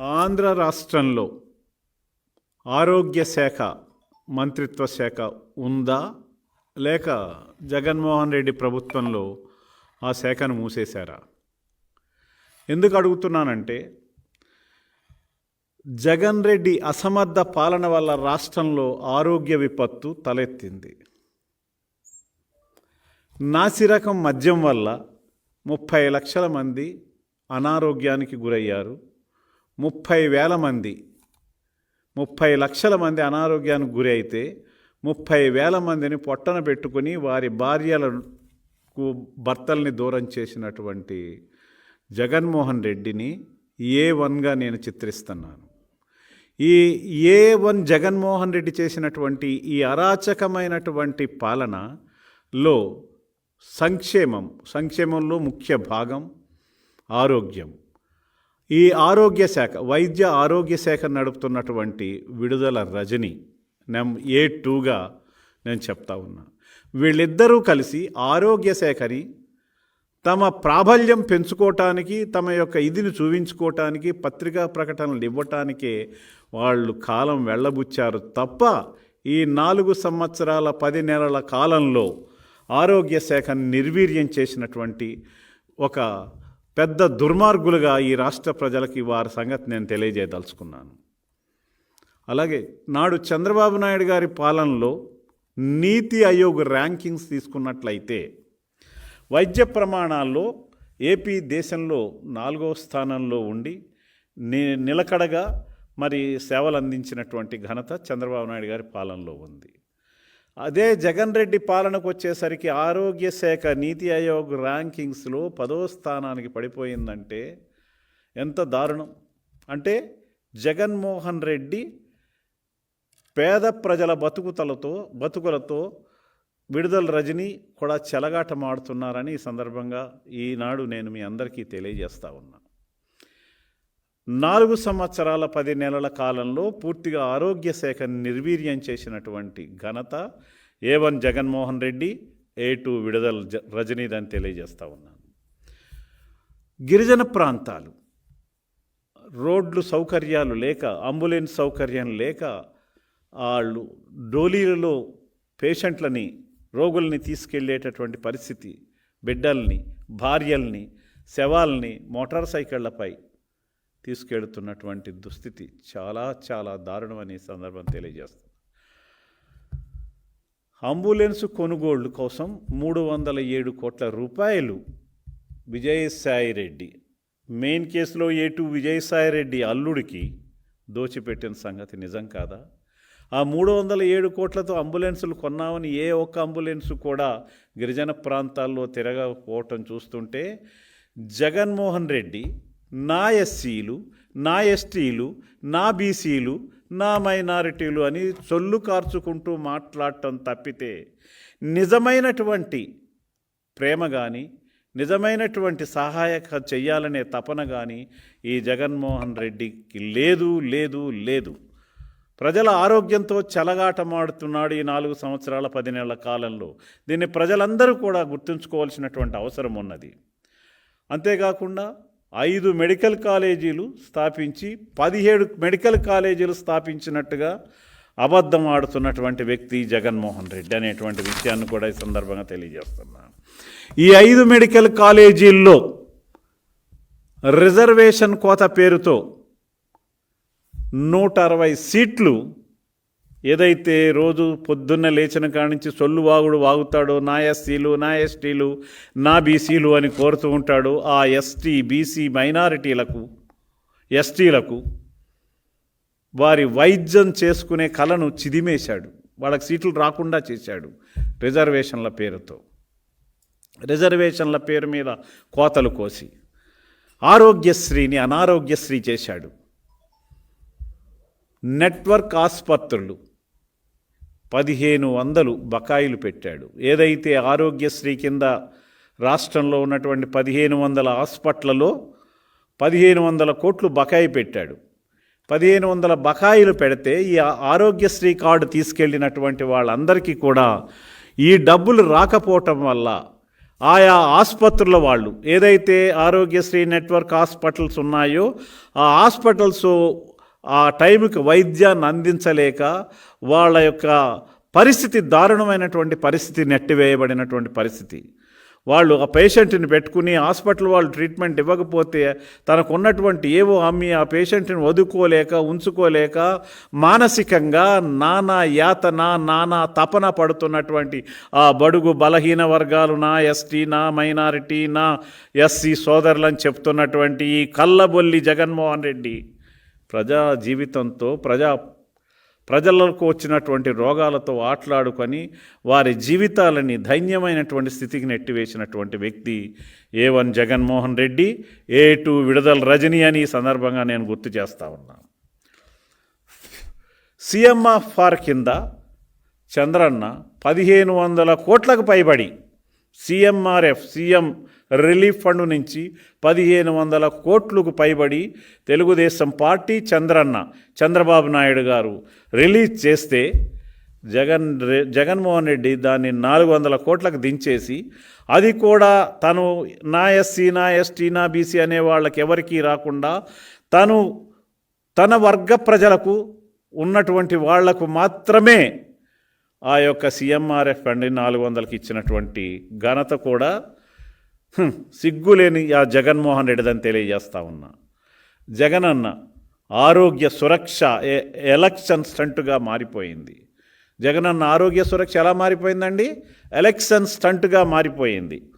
ఆంధ్ర రాష్ట్రంలో ఆరోగ్య శాఖ మంత్రిత్వ శాఖ ఉందా? లేక జగన్మోహన్ రెడ్డి ప్రభుత్వంలో ఆ శాఖను మూసేశారా? ఎందుకు అడుగుతున్నానంటే జగన్ రెడ్డి అసమర్థ పాలన వల్ల రాష్ట్రంలో ఆరోగ్య విపత్తు తలెత్తింది. నాసిరకం మద్యం వల్ల ముప్పై లక్షల మంది అనారోగ్యానికి గురయ్యారు. ముప్పై వేల మంది ముప్పై లక్షల మంది అనారోగ్యానికి గురి అయితే ముప్పై వేల మందిని పొట్టన పెట్టుకుని వారి భార్యలకు భర్తల్ని దూరం చేసినటువంటి జగన్మోహన్ రెడ్డిని ఏ వన్గా నేను చిత్రిస్తున్నాను. ఈ ఏ వన్ జగన్మోహన్ రెడ్డి చేసినటువంటి ఈ అరాచకమైనటువంటి పాలనలో సంక్షేమం సంక్షేమంలో ముఖ్య భాగం ఆరోగ్యం. ఈ ఆరోగ్య శాఖ వైద్య ఆరోగ్య శాఖ నడుపుతున్నటువంటి విడుదల రజని నెం ఏ టూగా నేను చెప్తా ఉన్నా. వీళ్ళిద్దరూ కలిసి ఆరోగ్య శాఖని తమ ప్రాబల్యం పెంచుకోవటానికి తమ యొక్క ఇదిని చూపించుకోవటానికి పత్రికా ప్రకటనలు ఇవ్వటానికే వాళ్ళు కాలం వెళ్ళబుచ్చారు తప్ప ఈ నాలుగు సంవత్సరాల పది నెలల కాలంలో ఆరోగ్య శాఖను నిర్వీర్యం చేసినటువంటి ఒక పెద్ద దుర్మార్గులుగా ఈ రాష్ట్ర ప్రజలకి వారి సంగతి నేను తెలియజేయదలుచుకున్నాను. అలాగే నాడు చంద్రబాబు నాయుడు గారి పాలనలో నీతి ఆయోగ్ ర్యాంకింగ్స్ తీసుకున్నట్లయితే వైద్య ప్రమాణాల్లో ఏపీ దేశంలో నాలుగో స్థానంలో ఉండి ని నిలకడగా మరి సేవలు అందించినటువంటి ఘనత చంద్రబాబు నాయుడు గారి పాలనలో ఉంది. అదే జగన్ రెడ్డి పాలనకు వచ్చేసరికి ఆరోగ్య శాఖ నీతి ఆయోగ్ ర్యాంకింగ్స్లో పదో స్థానానికి పడిపోయిందంటే ఎంత దారుణం. అంటే జగన్మోహన్ రెడ్డి పేద ప్రజల బతుకుతలతో బతుకులతో విడుదల రజని కూడా చెలగాటమాడుతున్నారని ఈ సందర్భంగా ఈనాడు నేను మీ అందరికీ తెలియజేస్తా ఉన్నా. నాలుగు సంవత్సరాల పది నెలల కాలంలో పూర్తిగా ఆరోగ్య శాఖను నిర్వీర్యం చేసినటువంటి ఘనత A one Jaganmohan Reddy A two Vidadala జ- రజనీదని తెలియజేస్తూ ఉన్నాను. గిరిజన ప్రాంతాలు రోడ్లు సౌకర్యాలు లేక అంబులెన్స్ సౌకర్యం లేక వాళ్ళు డోలీలలో పేషెంట్లని రోగుల్ని తీసుకెళ్ళేటటువంటి పరిస్థితి బిడ్డల్ని భార్యల్ని శవాల్ని మోటార్ సైకిళ్ళపై తీసుకెళ్తున్నటువంటి దుస్థితి చాలా చాలా దారుణమని సందర్భం తెలియజేస్తుంది. అంబులెన్స్ కొనుగోళ్ళు కోసం మూడు వందల ఏడు కోట్ల రూపాయలు విజయసాయి రెడ్డి మెయిన్ కేసులో ఏటు విజయసాయి రెడ్డి అల్లుడికి దోచిపెట్టిన సంగతి నిజం కాదా? ఆ మూడు వందల ఏడు కోట్లతో అంబులెన్సులు కొన్నామని ఏ ఒక్క అంబులెన్సు కూడా గిరిజన ప్రాంతాల్లో తిరగకపోవటం చూస్తుంటే జగన్మోహన్ రెడ్డి నా ఎస్సీలు నా ఎస్టీలు నా బీసీలు నా మైనారిటీలు అని చొల్లు కార్చుకుంటూ మాట్లాడటం తప్పితే నిజమైనటువంటి ప్రేమ కానీ నిజమైనటువంటి సహాయక చెయ్యాలనే తపన కానీ ఈ జగన్మోహన్ రెడ్డికి లేదు లేదు లేదు. ప్రజల ఆరోగ్యంతో చెలగాటమాడుతున్నాడు ఈ నాలుగు సంవత్సరాల పది నెలల కాలంలో. దీన్ని ప్రజలందరూ కూడా గుర్తుంచుకోవాల్సినటువంటి అవసరం ఉన్నది. అంతేకాకుండా ఐదు మెడికల్ కాలేజీలు స్థాపించి పదిహేడు మెడికల్ కాలేజీలు స్థాపించినట్టుగా అబద్ధం ఆడుతున్నటువంటి వ్యక్తి జగన్మోహన్ రెడ్డి అనేటువంటి విషయాన్ని కూడా ఈ సందర్భంగా తెలియజేస్తున్నాను ఈ ఐదు మెడికల్ కాలేజీల్లో రిజర్వేషన్ కోత పేరుతో నూట అరవై సీట్లు ఏదైతే రోజు పొద్దున్న లేచిన కాడి నుంచి సొల్లు వాగుడు వాగుతాడో నా ఎస్సీలు నా ఎస్టీలు నా బీసీలు అని కోరుతూ ఉంటాడు ఆ ఎస్టీ బీసీ మైనారిటీలకు ఎస్టీలకు వారి వైద్యం చేసుకునే కళను చిదిమేశాడు. వాళ్ళకి సీట్లు రాకుండా చేశాడు రిజర్వేషన్ల పేరుతో. రిజర్వేషన్ల పేరు మీద కోతలు కోసి ఆరోగ్యశ్రీని అనారోగ్యశ్రీ చేశాడు. నెట్వర్క్ ఆసుపత్రులు పదిహేను వందలు బకాయిలు పెట్టాడు. ఏదైతే ఆరోగ్యశ్రీ కింద రాష్ట్రంలో ఉన్నటువంటి పదిహేను వందల హాస్పిటల్లో పదిహేను వందల కోట్లు బకాయి పెట్టాడు. పదిహేను వందల బకాయిలు పెడితే ఈ ఆరోగ్యశ్రీ కార్డు తీసుకెళ్ళినటువంటి వాళ్ళందరికీ కూడా ఈ డబ్బులు రాకపోవటం వల్ల ఆయా ఆసుపత్రుల వాళ్ళు ఏదైతే ఆరోగ్యశ్రీ నెట్వర్క్ హాస్పిటల్స్ ఉన్నాయో ఆ హాస్పిటల్స్ ఆ టైంకి వైద్యాన్ని అందించలేక వాళ్ళ యొక్క పరిస్థితి దారుణమైనటువంటి పరిస్థితి నెట్టివేయబడినటువంటి పరిస్థితి. వాళ్ళు ఆ పేషెంట్ని పెట్టుకుని హాస్పిటల్ వాళ్ళు ట్రీట్మెంట్ ఇవ్వకపోతే తనకు ఉన్నటువంటి ఏవో అమ్మి ఆ పేషెంట్ని వదుకోలేక ఉంచుకోలేక మానసికంగా నానా యాతన నానా తపన పడుతున్నటువంటి ఆ బడుగు బలహీన వర్గాలు నా ఎస్టీ నా మైనారిటీ నా ఎస్సీ సోదరులని చెప్తున్నటువంటి ఈ కల్లబొల్లి జగన్మోహన్ రెడ్డి ప్రజా జీవితంతో ప్రజా ప్రజలకు వచ్చినటువంటి రోగాలతో ఆటలాడుకొని వారి జీవితాలని ధైన్యమైనటువంటి స్థితికి నెట్టివేసినటువంటి వ్యక్తి A one Jaganmohan Reddy A two Vidadala Rajini అని ఈ సందర్భంగా నేను గుర్తు చేస్తా ఉన్నాను సిఎంఆర్ కింద చంద్రన్న పదిహేను వందల కోట్లకు పైబడి సిఎంఆర్ఎఫ్ సీఎం రిలీఫ్ ఫండ్ నుంచి పదిహేను వందల కోట్లకు పైబడి తెలుగుదేశం పార్టీ చంద్రన్న చంద్రబాబు నాయుడు గారు రిలీజ్ చేస్తే జగన్ జగన్మోహన్ రెడ్డి దాన్ని నాలుగు వందల కోట్లకు దించేసి అది కూడా తను నా ఎస్సీ నా ఎస్టీ నా బీసీ అనే వాళ్ళకి ఎవరికీ రాకుండా తను తన వర్గ ప్రజలకు ఉన్నటువంటి వాళ్ళకు మాత్రమే ఆ యొక్క సిఎంఆర్ఎఫ్ ఫండ్ నాలుగు వందలకి ఇచ్చినటువంటి ఘనత కూడా సిగ్గులేని ఆ జగన్మోహన్ రెడ్డిదని తెలియజేస్తా ఉన్నా. జగన్ అన్న ఆరోగ్య సురక్ష ఎ- ఎలక్షన్ స్టంట్గా మారిపోయింది. జగన్ అన్న ఆరోగ్య సురక్ష ఎలా మారిపోయిందండి? ఎలక్షన్ స్టంట్గా మారిపోయింది.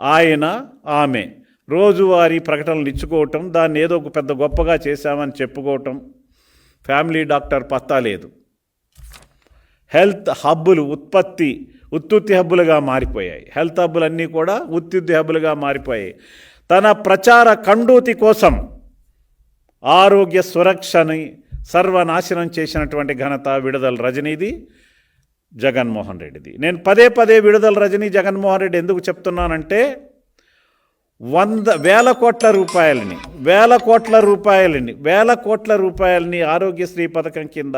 ఆయన ఆమె రోజువారీ ప్రకటనలు ఇచ్చుకోవటం దాన్ని ఏదో ఒక పెద్ద గొప్పగా చేశామని చెప్పుకోవటం ఫ్యామిలీ డాక్టర్ పత్తా లేదు. హెల్త్ హబ్బులు ఉత్పత్తి ఉత్పత్తి హబ్బులుగా మారిపోయాయి. హెల్త్ హబ్బులు అన్నీ కూడా ఉత్తుత్తి హబ్బులుగా మారిపోయాయి. తన ప్రచార కండూతి కోసం ఆరోగ్య సురక్షని సర్వనాశనం చేసినటువంటి ఘనత విడుదల రజనీది జగన్మోహన్ రెడ్డిది. నేను పదే పదే విడుదల రజనీ జగన్మోహన్ రెడ్డి ఎందుకు చెప్తున్నానంటే వంద వేల కోట్ల రూపాయలని వేల కోట్ల రూపాయలని వేల కోట్ల రూపాయలని ఆరోగ్యశ్రీ పథకం కింద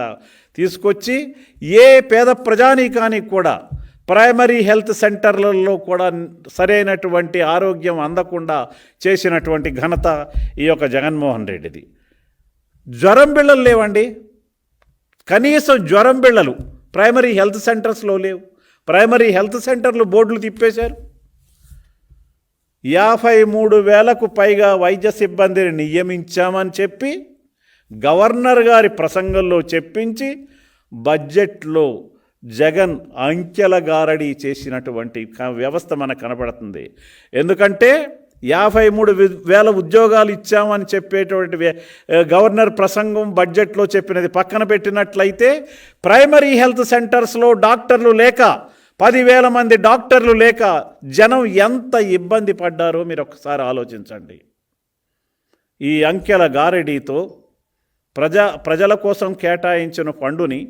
తీసుకొచ్చి ఏ పేద ప్రజానీకానికి కూడా ప్రైమరీ హెల్త్ సెంటర్లలో కూడా సరైనటువంటి ఆరోగ్యం అందకుండా చేసినటువంటి ఘనత ఈ యొక్క జగన్మోహన్ రెడ్డిది. జ్వరం బిళ్ళలు లేవండి. కనీసం జ్వరం బిళ్ళలు ప్రైమరీ హెల్త్ సెంటర్స్లో లేవు. ప్రైమరీ హెల్త్ సెంటర్లు బోర్డులు తిప్పేశారు. యాభై మూడు వేలకు పైగా వైద్య సిబ్బందిని నియమించామని చెప్పి గవర్నర్ గారి ప్రసంగంలో చెప్పించి బడ్జెట్లో జగన్ అంకెల గారడి చేసినటువంటి వ్యవస్థ మనకు కనపడుతుంది. ఎందుకంటే యాభై మూడు వి- వేల ఉద్యోగాలు ఇచ్చామని చెప్పేటువంటి గవర్నర్ ప్రసంగం బడ్జెట్లో చెప్పినది పక్కన పెట్టినట్లయితే ప్రైమరీ హెల్త్ సెంటర్స్లో డాక్టర్లు లేక పదివేల మంది డాక్టర్లు లేక జనం ఎంత ఇబ్బంది పడ్డారో మీరు ఒకసారి ఆలోచించండి. ఈ అంకెల గారడీతో ప్రజా ప్రజల కోసం కేటాయించిన ఫండుని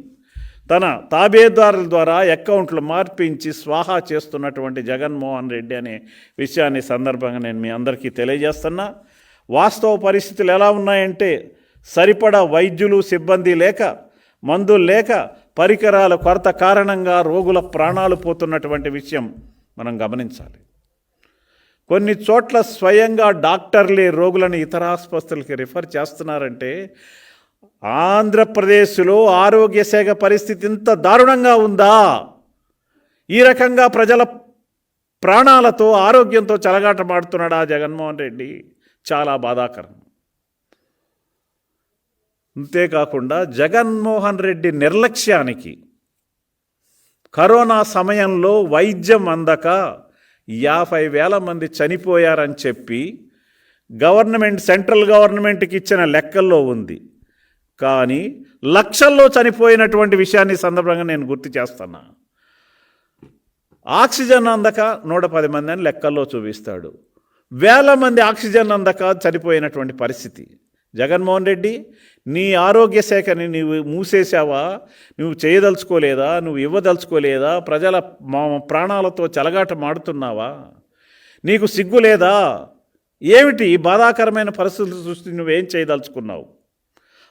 తన తాబేదారుల ద్వారా అకౌంట్లు మార్పించి స్వాహా చేస్తున్నటువంటి జగన్మోహన్ రెడ్డి అనే విషయాన్ని సందర్భంగా నేను మీ అందరికీ తెలియజేస్తున్నా. వాస్తవ పరిస్థితులు ఎలా ఉన్నాయంటే సరిపడా వైద్యులు సిబ్బంది లేక మందులు లేక పరికరాల కొరత కారణంగా రోగుల ప్రాణాలు పోతున్నటువంటి విషయం మనం గమనించాలి. కొన్ని చోట్ల స్వయంగా డాక్టర్లే రోగులను ఇతర ఆసుపత్రులకి రిఫర్ చేస్తున్నారంటే ఆంధ్రప్రదేశ్లో ఆరోగ్య శాఖ పరిస్థితి ఇంత దారుణంగా ఉందా? ఈ రకంగా ప్రజల ప్రాణాలతో ఆరోగ్యంతో చలగాటమాడుతున్నాడా జగన్మోహన్ రెడ్డి? చాలా బాధాకరం. అంతేకాకుండా జగన్మోహన్ రెడ్డి నిర్లక్ష్యానికి కరోనా సమయంలో వైద్యం అందక యాభై వేల మంది చనిపోయారని చెప్పి గవర్నమెంట్ సెంట్రల్ గవర్నమెంట్కి ఇచ్చిన లెక్కల్లో ఉంది. కానీ లక్షల్లో చనిపోయినటువంటి విషయాన్ని సందర్భంగా నేను గుర్తు చేస్తున్నా. ఆక్సిజన్ అందక నూట పది మంది అని లెక్కల్లో చూపిస్తాడు. వేల మంది ఆక్సిజన్ అందక చనిపోయినటువంటి పరిస్థితి. జగన్మోహన్ రెడ్డి నీ ఆరోగ్య శాఖని నువ్వు మూసేసావా నువ్వు చేయదలుచుకోలేదా? నువ్వు ఇవ్వదలుచుకోలేదా? ప్రజల మా ప్రాణాలతో చెలగాట మాడుతున్నావా? నీకు సిగ్గు లేదా? ఏమిటి బాధాకరమైన పరిస్థితులు చూసి నువ్వేం చేయదలుచుకున్నావు?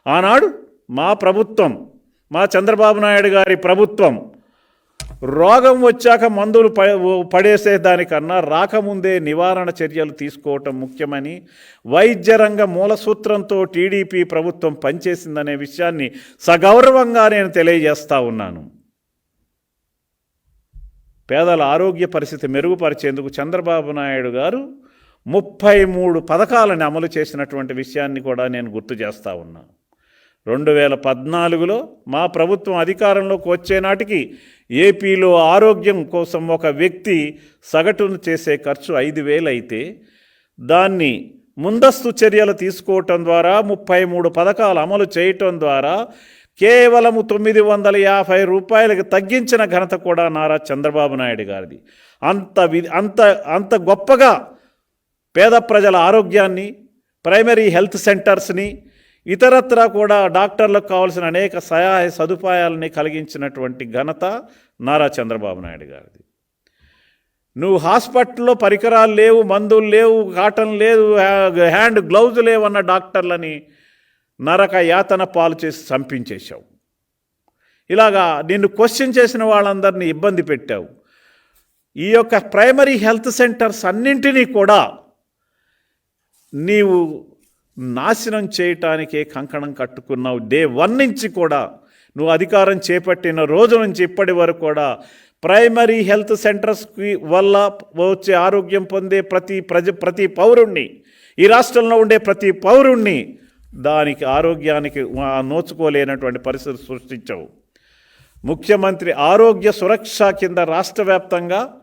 ఆనాడు మా ప్రభుత్వం మా చంద్రబాబు నాయుడు గారి ప్రభుత్వం రోగం వచ్చాక మందులు ప పడేసే దానికన్నా రాకముందే నివారణ చర్యలు తీసుకోవటం ముఖ్యమని వైద్య రంగ మూలసూత్రంతో టీడీపీ ప్రభుత్వం పనిచేసిందనే విషయాన్ని సగౌరవంగా నేను తెలియజేస్తా ఉన్నాను. పేదల ఆరోగ్య పరిస్థితి మెరుగుపరిచేందుకు చంద్రబాబు నాయుడు గారు ముప్పై మూడు పథకాలను అమలు చేసినటువంటి విషయాన్ని కూడా నేను గుర్తు చేస్తా ఉన్నాను రెండు వేల పద్నాలుగులో మా ప్రభుత్వం అధికారంలోకి వచ్చే నాటికి ఏపీలో ఆరోగ్యం కోసం ఒక వ్యక్తి సగటును చేసే ఖర్చు ఐదు వేలు అయితే దాన్ని ముందస్తు చర్యలు తీసుకోవటం ద్వారా ముప్పై మూడు పథకాలు అమలు చేయటం ద్వారా కేవలము తొమ్మిది వందల యాభై రూపాయలకు తగ్గించిన ఘనత కూడా నారా చంద్రబాబు నాయుడు గారిది. అంత వి అంత అంత గొప్పగా పేద ప్రజల ఆరోగ్యాన్ని ప్రైమరీ హెల్త్ సెంటర్స్ని ఇతరత్రా కూడా డాక్టర్లకు కావాల్సిన అనేక సహాయ సదుపాయాలని కలిగించినటువంటి ఘనత నారా చంద్రబాబు నాయుడు గారిది. నువ్వు హాస్పిటల్లో పరికరాలు లేవు మందులు లేవు కాటన్ లేదు హ్యాండ్ గ్లౌజ్ లేవు అన్న డాక్టర్లని నరక యాతన పాలు చేసి చంపించేశావు. ఇలాగా నిన్ను క్వశ్చన్ చేసిన వాళ్ళందరినీ ఇబ్బంది పెట్టావు. ఈ యొక్క ప్రైమరీ హెల్త్ సెంటర్స్ అన్నింటినీ కూడా నీవు నాశనం చేయటానికే కంకణం కట్టుకున్నావు. డే వన్ నుంచి కూడా నువ్వు అధికారం చేపట్టిన రోజు నుంచి ఇప్పటి వరకు కూడా ప్రైమరీ హెల్త్ సెంటర్స్కి వల్ల వచ్చే ఆరోగ్యం పొందే ప్రతి ప్రజ ప్రతి పౌరుణ్ణి ఈ రాష్ట్రంలో ఉండే ప్రతి పౌరుణ్ణి దానికి ఆరోగ్యానికి నోచుకోలేనటువంటి పరిస్థితి సృష్టించవు. ముఖ్యమంత్రి ఆరోగ్య సురక్ష కింద రాష్ట్ర వ్యాప్తంగా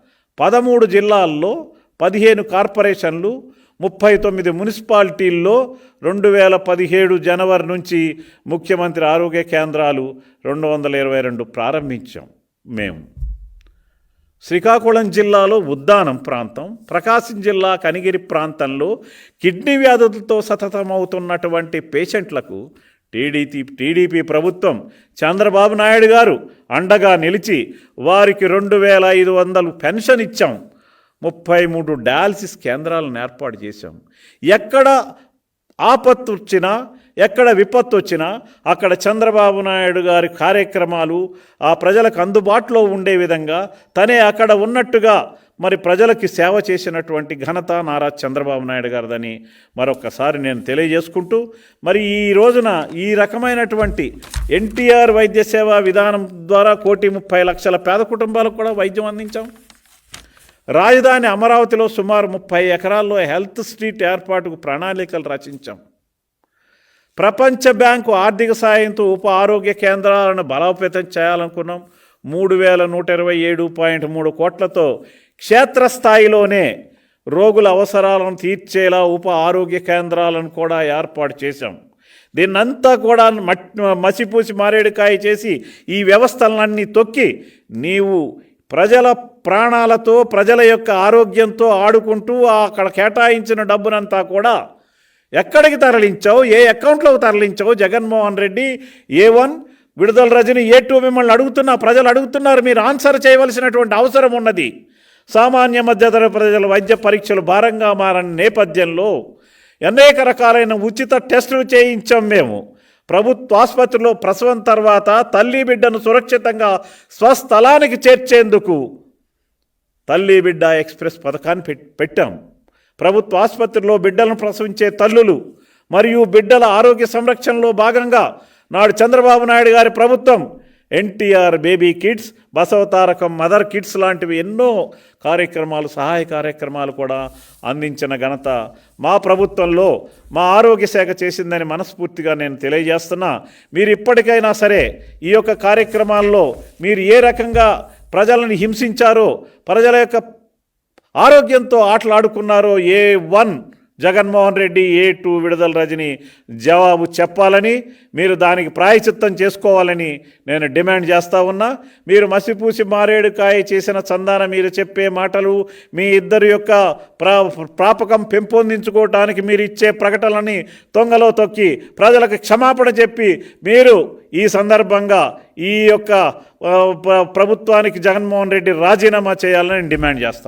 పదమూడు జిల్లాల్లో పదిహేను కార్పొరేషన్లు ముప్పై తొమ్మిది మున్సిపాలిటీల్లో రెండు వేల పదిహేడు జనవరి నుంచి ముఖ్యమంత్రి ఆరోగ్య కేంద్రాలు రెండు వందల ఇరవై రెండు ప్రారంభించాం మేము. శ్రీకాకుళం జిల్లాలో ఉద్దానం ప్రాంతం ప్రకాశం జిల్లా కనిగిరి ప్రాంతంలో కిడ్నీ వ్యాధులతో సతతమవుతున్నటువంటి పేషెంట్లకు టీడీపీ టీడీపీ ప్రభుత్వం చంద్రబాబు నాయుడు గారు అండగా నిలిచి వారికి రెండు వేల ఐదు వందలు పెన్షన్ ఇచ్చాం. ముప్పై మూడు డయాలసిస్ కేంద్రాలను ఏర్పాటు చేశాం. ఎక్కడ ఆపత్తు వచ్చినా ఎక్కడ విపత్తు వచ్చినా అక్కడ చంద్రబాబు నాయుడు గారి కార్యక్రమాలు ఆ ప్రజలకు అందుబాటులో ఉండే విధంగా తనే అక్కడ ఉన్నట్టుగా మరి ప్రజలకి సేవ చేసినటువంటి ఘనత నారా చంద్రబాబు నాయుడు గారిదని మరొకసారి నేను తెలియజేసుకుంటూ మరి ఈ రోజున ఈ రకమైనటువంటి ఎన్టీఆర్ వైద్య సేవా విధానం ద్వారా కోటి ముప్పై లక్షల పేద కుటుంబాలకు కూడా వైద్యం అందించాం. రాజధాని అమరావతిలో సుమారు ముప్పై ఎకరాల్లో హెల్త్ స్ట్రీట్ ఏర్పాటుకు ప్రణాళికలు రచించాం. ప్రపంచ బ్యాంకు ఆర్థిక సాయంతో ఉప ఆరోగ్య కేంద్రాలను బలోపేతం చేయాలనుకున్నాం. మూడు వేల నూట ఇరవై ఏడు పాయింట్ మూడు కోట్లతో క్షేత్రస్థాయిలోనే రోగుల అవసరాలను తీర్చేలా ఉప ఆరోగ్య కేంద్రాలను కూడా ఏర్పాటు చేశాం. దీన్నంతా కూడా మట్ మసిపూసి మారేడుకాయ చేసి ఈ వ్యవస్థలన్నీ తొక్కి నీవు ప్రజల ప్రాణాలతో ప్రజల యొక్క ఆరోగ్యంతో ఆడుకుంటూ అక్కడ కేటాయించిన డబ్బునంతా కూడా ఎక్కడికి తరలించావు? ఏ అకౌంట్లోకి తరలించావు? Jaganmohan Reddy A one Vidadala Rajini A two మిమ్మల్ని అడుగుతున్నా ప్రజలు అడుగుతున్నారు మీరు ఆన్సర్ చేయవలసినటువంటి అవసరం ఉన్నది. సామాన్య మధ్యతర ప్రజల వైద్య పరీక్షలు భారంగా మారని నేపథ్యంలో అనేక రకాలైన ఉచిత టెస్టులు చేయించాం మేము. ప్రభుత్వ ఆసుపత్రిలో ప్రసవం తర్వాత తల్లి బిడ్డను సురక్షితంగా స్వస్థలానికి చేర్చేందుకు తల్లి బిడ్డ ఎక్స్ప్రెస్ పథకాన్ని పెట్- పెట్టాం. ప్రభుత్వ ఆసుపత్రిలో బిడ్డలను ప్రసవించే తల్లులు మరియు బిడ్డల ఆరోగ్య సంరక్షణలో భాగంగా నాడు చంద్రబాబు నాయుడు గారి ప్రభుత్వం NTR baby kids Basavatarakam mother kids లాంటివి ఎన్నో కార్యక్రమాలు సహాయ కార్యక్రమాలు కూడా అందించిన ఘనత మా ప్రభుత్వంలో మా ఆరోగ్య శాఖ చేసిందని మనస్ఫూర్తిగా నేను తెలియజేస్తున్నా. మీరు ఇప్పటికైనా సరే ఈ యొక్క కార్యక్రమాల్లో మీరు ఏ రకంగా ప్రజలను హింసించారో ప్రజల యొక్క ఆరోగ్యంతో ఆటలాడుకున్నారో A one Jaganmohan Reddy A two Vidadala Rajini జవాబు చెప్పాలని మీరు దానికి ప్రాయచిత్తం చేసుకోవాలని నేను డిమాండ్ చేస్తా ఉన్నా. మీరు మసిపూసి మారేడుకాయ చేసిన చందాన మీరు చెప్పే మాటలు మీ ఇద్దరి యొక్క ప్రా ప్రాపకం పెంపొందించుకోవటానికి మీరు ఇచ్చే ప్రకటనలని తొంగలో తొక్కి ప్రజలకు క్షమాపణ చెప్పి మీరు ఈ సందర్భంగా ఈ యొక్క ప్రభుత్వానికి జగన్మోహన్ రెడ్డి రాజీనామా చేయాలని డిమాండ్ చేస్తాను